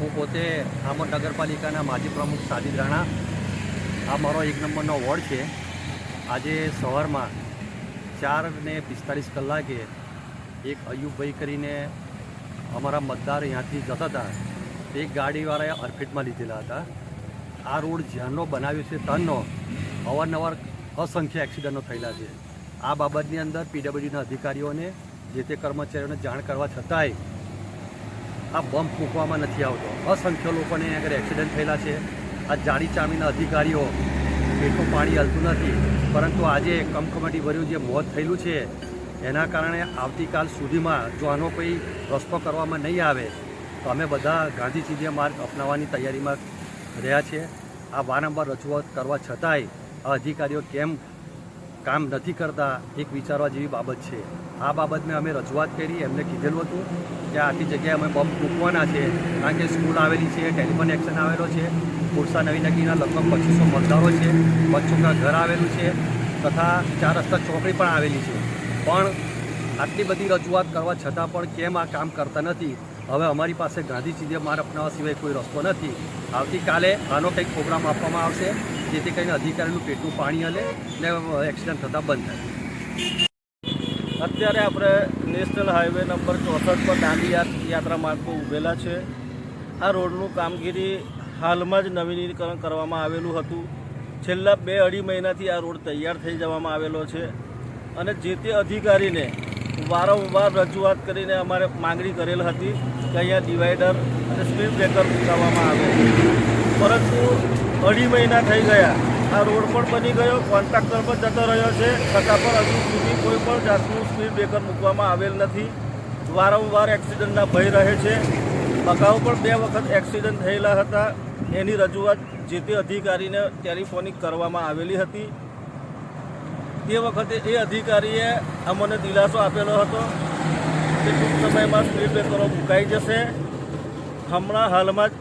હું પોતે આમોદ નગરપાલિકાના માજી પ્રમુખ સાદિદ રાણા. આ મારો એક નંબરનો વોર્ડ છે. આજે સવારમાં ચાર ને પિસ્તાળીસ કલાકે એક અયુબભાઈ કરીને અમારા મતદાર અહીંયાથી જતા હતા. તે ગાડીવાળાએ અરફેટમાં લીધેલા હતા. આ રોડ જ્યાંનો બનાવ્યો છે ત્યાંનો અવારનવાર અસંખ્ય એક્સિડન્ટો થયેલા છે. આ બાબતની અંદર પીડબ્લ્યુડીના અધિકારીઓને જે તે કર્મચારીઓને જાણ કરવા છતાંય આ બમ્પ મૂકવામાં નથી આવતો. અસંખ્ય લોકોને આગળ એક્સિડન્ટ થયેલા છે. આ જાડી ચામીના અધિકારીઓ એટલું પાણી હલતું નથી. પરંતુ આજે કમકમાટી ભર્યું જે મોત થયેલું છે, એના કારણે આવતીકાલ સુધીમાં જો આનો કોઈ રસ્તો કરવામાં નહીં આવે, તો અમે બધા ગાંધી ચીડિયા માર્ગ અપનાવવાની તૈયારીમાં રહ્યા છીએ આ વારંવાર રજૂઆત કરવા છતાંય આ અધિકારીઓ કેમ કામ નથી કરતા, એક વિચારવા જેવી બાબત છે. આ બાબતને અમે રજૂઆત કરી, એમને કીધેલું હતું કે આટલી જગ્યાએ અમે બમ્પ મૂકવાના છે, કારણ કે સ્કૂલ આવેલી છે, ટેલિફોન એક્શન આવેલો છે. પુરસા નવી નગીના લગભગ પચીસો મતદારો છે બચ્ચોના ઘર આવેલું છે, તથા ચાર રસ્તા ચોકડી પણ આવેલી છે. પણ આટલી બધી રજૂઆત કરવા છતાં પણ કેમ આ કામ કરતા નથી? હવે અમારી પાસે ગાંધી ચીજે માર્ગ અપનાવવા સિવાય કોઈ રસ્તો નથી. આવતીકાલે આનો કંઈક પ્રોગ્રામ આપવામાં આવશે, જેથી કરીને અધિકારીનું પેટનું પાણી હલે ને એક્સિડન્ટ થતાં બંધ થાય. અત્યારે આપણે નેશનલ હાઈવે નંબર ચોસઠ પર દાંડી યાત્રા માર્ગો ઊભેલા છે. આ રોડનું કામગીરી હાલમાં જ નવીનીકરણ કરવામાં આવેલું હતું. છેલ્લા બે અઢી મહિનાથી આ રોડ તૈયાર થઈ જવામાં આવેલો છે. અને જે તે અધિકારીને વારંવાર રજૂઆત કરીને અમારે માંગણી કરેલ હતી કે અહીંયા ડિવાઈડર અને સ્પીડ બ્રેકર મૂકાવવામાં આવે. પરંતુ અઢી મહિના થઈ ગયા. આ રોડ પણ બની ગયો, કોન્ટ્રાક્ટર પણ જતો રહ્યો છે, છતાં પણ હજુ સુધી કોઈ પણ જાતનું સ્પીડ બ્રેકર મૂકવામાં આવેલ નથી. વારંવાર એક્સિડન્ટના ભય રહે છે. અગાઉ પણ બે વખત એક્સિડન્ટ થયેલા હતા. એની રજૂઆત જે તે અધિકારીને ટેલિફોનિક કરવામાં આવેલી હતી. તે વખતે એ અધિકારીએ અમને દિલાસો આપેલો હતો કે ટૂંક સમયમાં સ્પીડ બ્રેકરો મુકાઈ જશે. હમણાં હાલમાં જ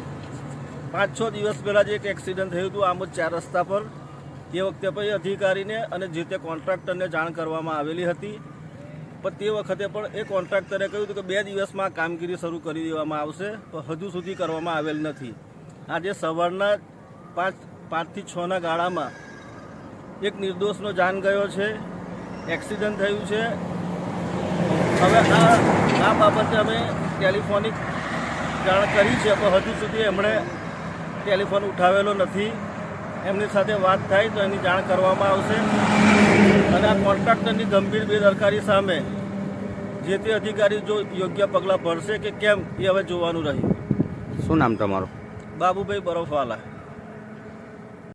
પાંચ છ દિવસ પહેલાં જ એક એક્સિડન્ટ થયું હતું આમ જ ચાર રસ્તા પર. તે વખતે પણ એ અધિકારીને અને જે તે કોન્ટ્રાક્ટરને જાણ કરવામાં આવેલી હતી. પણ તે વખતે પણ એ કોન્ટ્રાક્ટરે કહ્યું હતું કે બે દિવસમાં કામગીરી શરૂ કરી દેવામાં આવશે પણ હજુ સુધી કરવામાં આવેલ નથી. આજે સવારના પાંચ, પાંચથી છના ગાળામાં એક નિર્દોષનો જાન ગયો છે એક્સિડન્ટ થયું છે. હવે આ આ બાબતે અમે ટેલિફોનિક જાણ કરી છે પણ હજુ સુધી એમણે ટેલિફોન ઉઠાવેલો નથી. એમની સાથે વાત થાય તો એની જાણ કરવામાં આવશે. અને આ કોન્ટ્રાક્ટરની ગંભીર બેદરકારી સામે જે તે અધિકારી જો યોગ્ય પગલાં ભરશે કે કેમ એ હવે જોવાનું રહ્યું. શું નામ તમારું? બાબુભાઈ બરફવાલા.